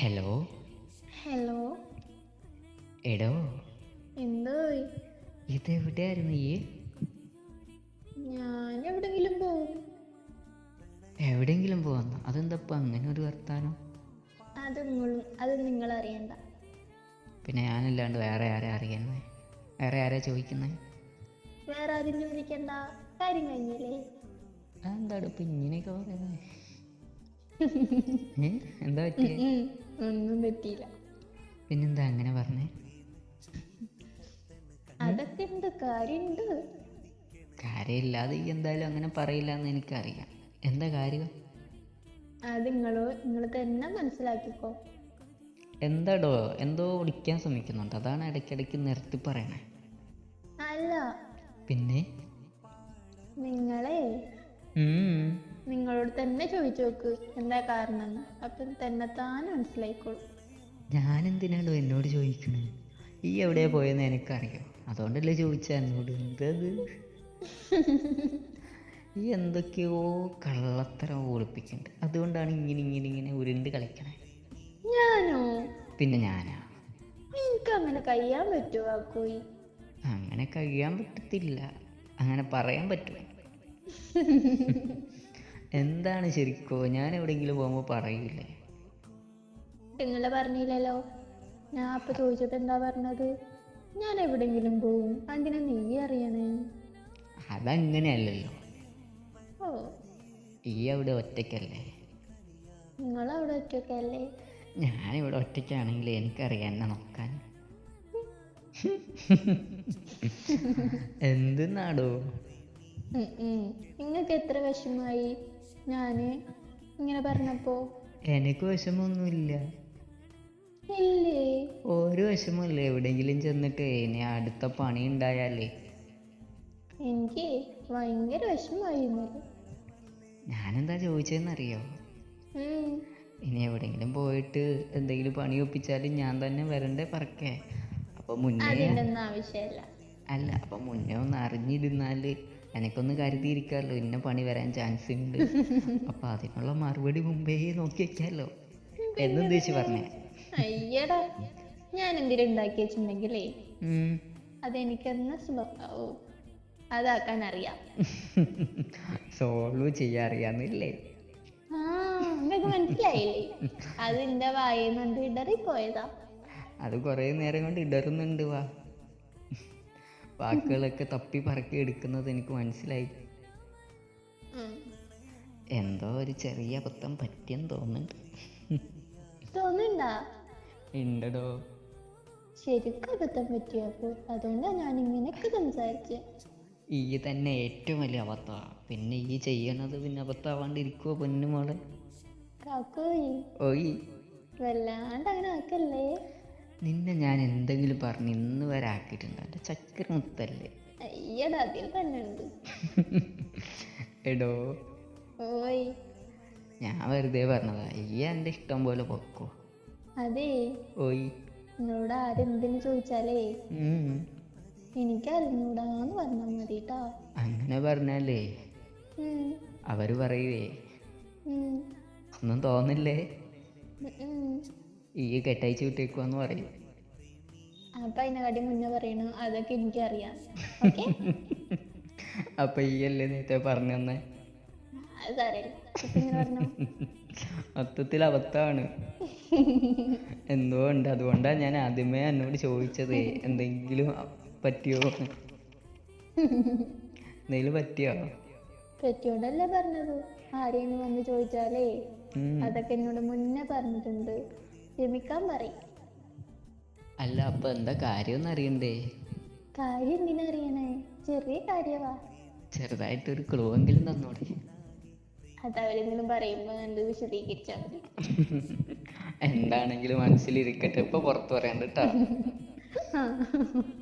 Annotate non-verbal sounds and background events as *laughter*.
Hello? Hello? എടോ? എന്തോ? ഇത് എവിടെയായിരുന്നു ഈ? ഞാൻ എവിടെങ്കിലും പോകും എവിടെങ്കിലും പോവാന്നോ അതെന്തപ്പോ അങ്ങനെ ഒരു വർത്താനം? അത് അത് നിങ്ങൾ അറിയണ്ട പിന്നെ ഞാനല്ലാണ്ട് വേറെ ആരെ അറിയുന്നേ? വേറെ ആരാ ചോദിക്കുന്നേ? വേറെ ആരും ചോദിക്കണ്ട. കാര്യം കഴിഞ്ഞില്ലേ? അതെന്താട് ഇപ്പൊ ഇങ്ങനെയൊക്കെ പറയുന്നത് എന്താ പറ്റിയ? ഒന്നും പറ്റിയില്ല. പിന്നെന്താ അങ്ങനെ പറഞ്ഞേ? അതൊക്കെ ഉണ്ട് കാര്യമുണ്ട്. കാര്യമില്ലാതെ ഈ എന്തായാലും അങ്ങനെ പറയില്ല എന്ന് എനിക്കറിയാം. എന്താ കാര്യം? അത് നിങ്ങളോ നിങ്ങൾ തന്നെ മനസ്സിലാക്കിക്കോ. എന്താടോ എന്തോ ഒളിക്കാൻ ശ്രമിക്കുന്നുണ്ട്. അതാണ് ഇടയ്ക്കിടയ്ക്ക് നിർത്തി പറയണേ. അല്ല. പിന്നെ? നിങ്ങളെ. നിങ്ങളോട് തന്നെ ചോദിച്ചു നോക്ക്. എന്താ കാരണം? അപ്പം തന്നെ താൻ ഞാൻ എന്തിനാണ് എന്നോട് ചോദിക്കണേ? ഈ എവിടെ പോയെന്ന് എനിക്കറിയാം. അതുകൊണ്ടല്ലേ ചോദിച്ച എന്നോട്. എന്തത്? ഈ എന്തൊക്കെയോ കള്ളത്തരം ഒളിപ്പിക്കുന്നുണ്ട് അതുകൊണ്ടാണ് ഇങ്ങനെ ഇങ്ങനെ ഇങ്ങനെ ഉരുണ്ട് കളിക്കണേ. ഞാനോ? പിന്നെ ഞാനാ? എനിക്ക് അങ്ങനെ കഴിയാൻ പറ്റുമോ അങ്ങനെ കഴിയാൻ പറ്റത്തില്ല. അങ്ങനെ പറയാൻ പറ്റും. *laughs* എന്താണ് ശരിക്കോ? ഞാൻ എവിടെയെങ്കിലും പോകുമ്പോൾ പറയില്ലേ നിങ്ങൾ പറഞ്ഞില്ലല്ലോ. ഞാൻ അപ്പൊ ചോദിച്ചിട്ട് എന്താ പറഞ്ഞത്? ഞാൻ എവിടെങ്കിലും പോകും. അതിനെ നീ അറിയണേ. അതങ്ങനെയല്ലല്ലോ. ഓ. ഈ അവിടെ ഒറ്റയ്ക്കല്ലേ? നിങ്ങൾ അവിടെ ഒറ്റക്കല്ലേ ഞാനിവിടെ ഒറ്റയ്ക്കാണെങ്കിൽ എനിക്കറിയാം എന്നെ നോക്കാൻ. *laughs* എന്തെന്നാടോ? നിങ്ങൾക്ക് എത്ര വിഷമായി ഞാൻ ഇങ്ങനെ പറഞ്ഞപ്പോ എനിക്ക് വിഷമമൊന്നുമില്ല ഇല്ലേ? ഒരു വിഷമമില്ല. എവിടെങ്കിലും ചെന്നിട്ട് ഇനി അടുത്ത പണി ഉണ്ടായാലേ. എനിക്ക് ഭയങ്കര വിഷമായിരുന്നു ഞാനെന്താ ചോദിച്ചതെന്നറിയോ. ഇനി എവിടെങ്കിലും പോയിട്ട് എന്തെങ്കിലും പണി ഒപ്പിച്ചാലും ഞാൻ തന്നെ വരണ്ടേ പറക്കേ. അപ്പൊ മുന്നേ അല്ല അപ്പൊ മുന്നേ ഒന്ന് അറിഞ്ഞിരുന്നാൽ എനിക്കൊന്ന് കരുതിയിരിക്കാമല്ലോ ഇന്ന പണി വരാൻ ചാൻസ് ഉണ്ട് അപ്പൊ അതിനുള്ള മറുപടി മുമ്പേ നോക്കി വെക്കാമല്ലോ എന്നുദ്ദേശിച്ച് പറഞ്ഞേ. അയ്യടാ ഞാൻ എന്തിനും ഉണ്ടാക്കി വെച്ചിട്ടുണ്ടെങ്കിലേ. അതെനിക്കെന്ന സ്വഭാവവും അതാക്കാൻ അറിയാം സോൾവ് ചെയ്യാറിയാന്നില്ലേ ആ നിങ്ങൾക്ക് മനസ്സിലായില്ലേ? അത് എന്റെ വായന്നുണ്ട് ഇടറിപ്പോയതാ. അത് കുറേ നേരം കൊണ്ട് ഇടറുന്നുണ്ട് വാ. വാക്കുകളൊക്കെ തപ്പി പറക്കി എടുക്കുന്നത് എനിക്ക് മനസ്സിലായി. എന്തോ ഒരു ചെറിയ അബദ്ധം പറ്റിയെന്ന് തോന്നുന്നുണ്ട്. ഉണ്ടടോ. ശരിക്കും അബദ്ധം പറ്റിയപ്പോ അതുകൊണ്ടാണ് ഞാൻ ഇങ്ങനെയൊക്കെ സംസാരിച്ച്. ഈ തന്നെ ഏറ്റവും വലിയ അബദ്ധമാണ് പിന്നെ ഈ ചെയ്യണത് പിന്നെ അബദ്ധമാവാണ്ടിരിക്കുവോ പൊന്നുമോളെ? ഓയ് വല്ലാണ്ട് അങ്ങനെ ആക്കല്ലേ? നിന്നെ ഞാൻ എന്തെങ്കിലും പറഞ്ഞ് ഇന്ന് വരെ ആക്കിയിട്ടുണ്ട്. എന്റെ ചക്കര മുത്തല്ലേ? അയ്യടാ അതിൽ തന്നെ ഉണ്ട് എടോ. ഓയ്. ഞാൻ വെറുതെ പറഞ്ഞതാ ഈ എന്റെ ഇഷ്ടം പോലെ പൊക്കോ. അതേ. ഓയ്. എന്നോട് ആരെന്തിനു ചോദിച്ചാലേ? എനിക്കറിഞ്ഞൂടാന്ന് പറഞ്ഞാൽ മതി കേട്ടോ അങ്ങനെ പറഞ്ഞാലേ അവർ പറയുവേ ഒന്നും തോന്നില്ലേ? ഈ കെട്ടയച്ച് വിട്ടേക്കുവാന്ന് പറയും. അപ്പൊ അതിനെക്കാട്ടി മുന്നേ പറയണു അതൊക്കെ എനിക്കറിയാം. ഓക്കെ? *laughs* അപ്പൊ ഈ അല്ലേ നേരത്തെ പറഞ്ഞു തന്നെ? *laughs* മൊത്തത്തിൽ അബദ്ധമാണ്. *laughs* എന്തോ ഉണ്ട്. അതുകൊണ്ടാ ഞാൻ ആദ്യമേ എന്നോട് ചോദിച്ചത് എന്തെങ്കിലും പറ്റിയോ. എന്തെങ്കിലും പറ്റിയോ? പറ്റിയോണ്ടല്ലേ പറഞ്ഞത്? ആരെയും വന്ന് ചോദിച്ചാലേ. അതൊക്കെ എന്നോട് മുന്നേ പറഞ്ഞിട്ടുണ്ട്. ക്ഷമിക്കാൻ പറയും. അല്ല അപ്പൊ എന്താ കാര്യം അറിയണ്ടേ? കാര്യം എന്തിനാ അറിയണേ ചെറിയ കാര്യവാ. ചെറുതായിട്ടൊരു ക്ലൂ എങ്കിലും തന്നോടെ. അത് അവരെന്തെങ്കിലും പറയുമ്പോ എന്ത് വിശദീകരിച്ചാ മതി. *laughs* എന്താണെങ്കിലും മനസ്സിലിരിക്കട്ടെ. ഇപ്പൊ പുറത്തു പറയണ്ട കേട്ടോ. *laughs*